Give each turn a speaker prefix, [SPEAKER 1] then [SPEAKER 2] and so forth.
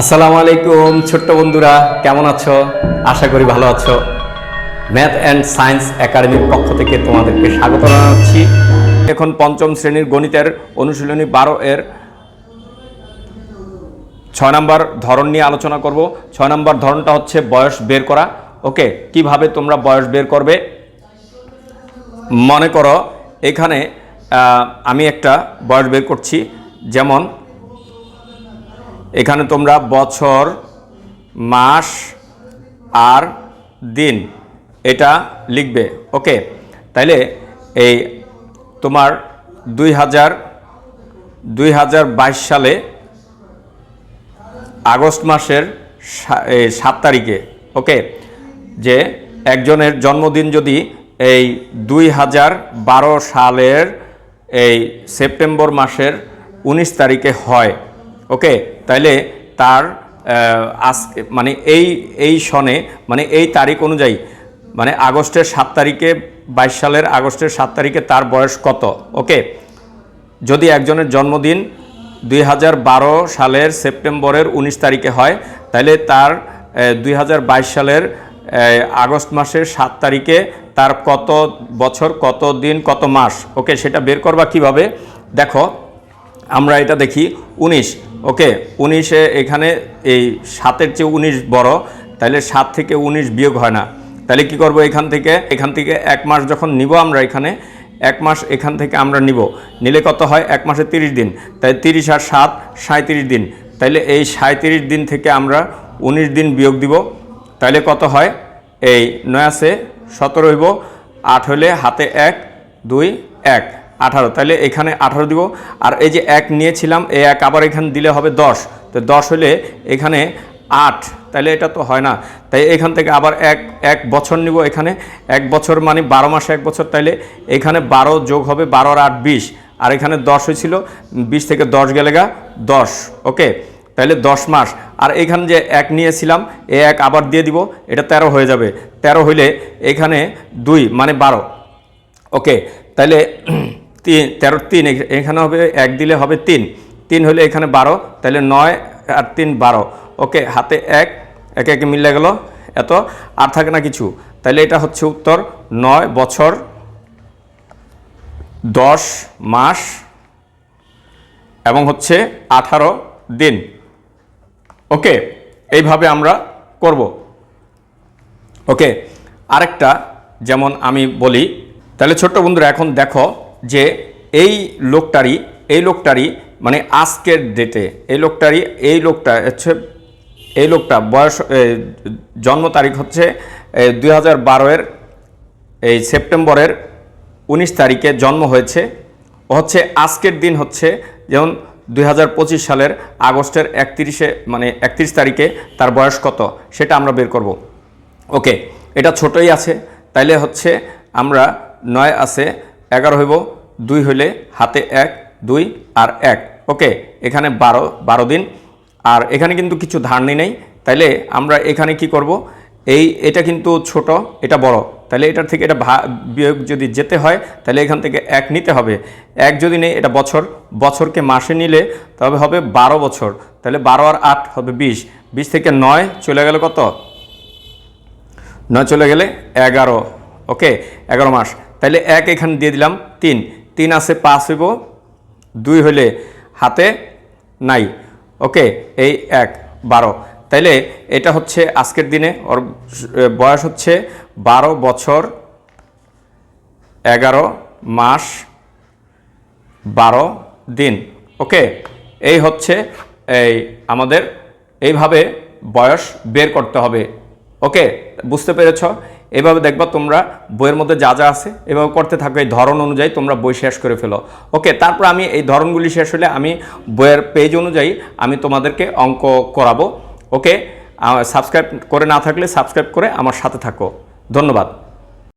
[SPEAKER 1] আসসালামু আলাইকুম, ছোট্ট বন্ধুরা, কেমন আছো? আশা করি ভালো আছো। ম্যাথ অ্যান্ড সায়েন্স একাডেমির পক্ষ থেকে তোমাদেরকে স্বাগত জানাচ্ছি। এখন পঞ্চম শ্রেণির গণিতের অনুশীলনী বারো এর ছয় নম্বর ধরন নিয়ে আলোচনা করব। ছয় নম্বর ধরনটা হচ্ছে বয়স বের করা। ওকে, কীভাবে তোমরা বয়স বের করবে? মনে করো, এখানে আমি একটা বয়স বের করছি। যেমন এখানে তোমরা বছর, মাস আর দিন এটা লিখবে। ওকে, তাইলে এই তোমার দুই হাজার দুই হাজার বাইশ সালে আগস্ট মাসের সাত তারিখে, ওকে, যে একজনের জন্মদিন যদি এই দুই হাজার বারো সালের এই সেপ্টেম্বর মাসের উনিশ তারিখে হয়, ওকে তাইলে তার আজকে মানে এই এই সনে মানে এই তারিখ অনুযায়ী মানে আগস্টের সাত তারিখে, বাইশ সালের আগস্টের সাত তারিখে তার বয়স কত? ওকে? যদি একজনের জন্মদিন দুই হাজার বারো সালের সেপ্টেম্বরের উনিশ তারিখে হয় তাহলে তার দুই হাজার বাইশ সালের আগস্ট মাসের সাত তারিখে তার কত বছর, কত দিন, কত মাস? ওকে, সেটা বের করবা কীভাবে? দেখো, আমরা এটা দেখি, উনিশ ওকে, উনিশে এখানে এই সাতের চেয়ে উনিশ বড় তাহলে সাত থেকে উনিশ বিয়োগ হয় না। তাহলে কি করব এখান থেকে? এখান থেকে এক মাস যখন নিব আমরা এখানে, এক মাস এখান থেকে আমরা নিব। নিলে কত হয়? এক মাসে তিরিশ দিন। তাই তিরিশ আর সাত সাঁত্রিশ দিন। তাইলে এই সাঁত্রিশ দিন থেকে আমরা উনিশ দিন বিয়োগ দিব। তাইলে কত হয়? এই নয় আছে, সতেরো হইব। আট হইলে হাতে এক, দুই, এক। আঠারো। তাহলে এখানে আঠারো দিব। আর এই যে এক নিয়েছিলাম, এই এক আবার এখানে দিলে হবে দশ। তো দশ হলে এখানে আট। তাহলে এটা তো হয় না। তাই এখান থেকে আবার এক এক বছর নিব এখানে। এক বছর মানে বারো মাসে এক বছর। তাইলে এখানে বারো যোগ হবে বারো আর আট, বিশ। আর এখানে দশ হয়েছিল বিশ থেকে দশ গেলে গা দশ। ওকে? তাহলে দশ মাস। আর এখানে যে এক নিয়েছিলাম, এ এক আবার দিয়ে দিব, এটা তেরো হয়ে যাবে। তেরো হইলে এখানে দুই মানে বারো। ওকে? তাহলে তিন, তেরো, তিন, এখ- এখানে হবে এক, দিলে হবে তিন। তিন হলে এখানে বারো, তাহলে নয় আর তিন বারো। ওকে, হাতে এক, একে একে মিলে গেল। এত, আর থাকে না কিছু। তাহলে এটা হচ্ছে উত্তর, নয় বছর, দশ মাস, এবং হচ্ছে আঠারো দিন। ওকে, এইভাবে আমরা করব। ওকে, আরেকটা যেমন আমি বলি, তাহলে ছোট্ট বন্ধুরা, এখন দেখো যে এই লোকটারই এই লোকটারই মানে আজকের ডেটে এই লোকটারই, এই লোকটা হচ্ছে, এই লোকটা বয়স জন্ম তারিখ হচ্ছে দুই হাজার বারোয়ের এই সেপ্টেম্বরের উনিশ তারিখে জন্ম হয়েছে। হচ্ছে আজকের দিন হচ্ছে, যেমন দু হাজার পঁচিশ সালের আগস্টের একত্রিশে মানে একত্রিশ তারিখে তার বয়স কত, সেটা আমরা বের করব। ওকে, এটা ছোটই আছে, তাইলে হচ্ছে আমরা নয় আছে এগারো হইব, দুই হইলে হাতে এক, দুই আর এক। ওকে, এখানে বারো বারো দিন। আর এখানে কিন্তু কিছু ধারণই নেই। তাইলে আমরা এখানে কি করব? এই, এটা কিন্তু ছোট, এটা বড়। তাহলে এটার থেকে এটা বিয়োগ যদি যেতে হয় তাহলে এখান থেকে এক নিতে হবে। এক যদি নেই, এটা বছর। বছরকে মাসে নিলে তবে হবে বারো বছর। তাহলে বারো আর আট হবে বিশ। বিশ থেকে নয় চলে গেল কত? নয় চলে গেলে এগারো। ওকে, এগারো মাস। তাহলে এক এখানে দিয়ে দিলাম তিন। তিন আছে পাঁচ হইব, দুই হলে হাতে নাই। ওকে, এই এক, বারো। তাইলে এটা হচ্ছে আজকের দিনে, ওর বয়স হচ্ছে বারো বছর, এগারো মাস, বারো দিন। ওকে, এই হচ্ছে এই আমাদের, এইভাবে বয়স বের করতে হবে। ওকে, বুঝতে পেরেছ? এভাবে দেখবা তোমরা বইয়ের মধ্যে যা যা আছে, এভাবে করতে থাকো এই ধরন অনুযায়ী তোমরা বই শেষ করে ফেলো। ওকে তারপর আমি এই ধরনগুলি শেষ হলে আমি বইয়ের পেজ অনুযায়ী আমি তোমাদেরকে অঙ্ক করাবো। ওকে সাবস্ক্রাইব করে না থাকলে সাবস্ক্রাইব করে আমার সাথে থাকো। ধন্যবাদ।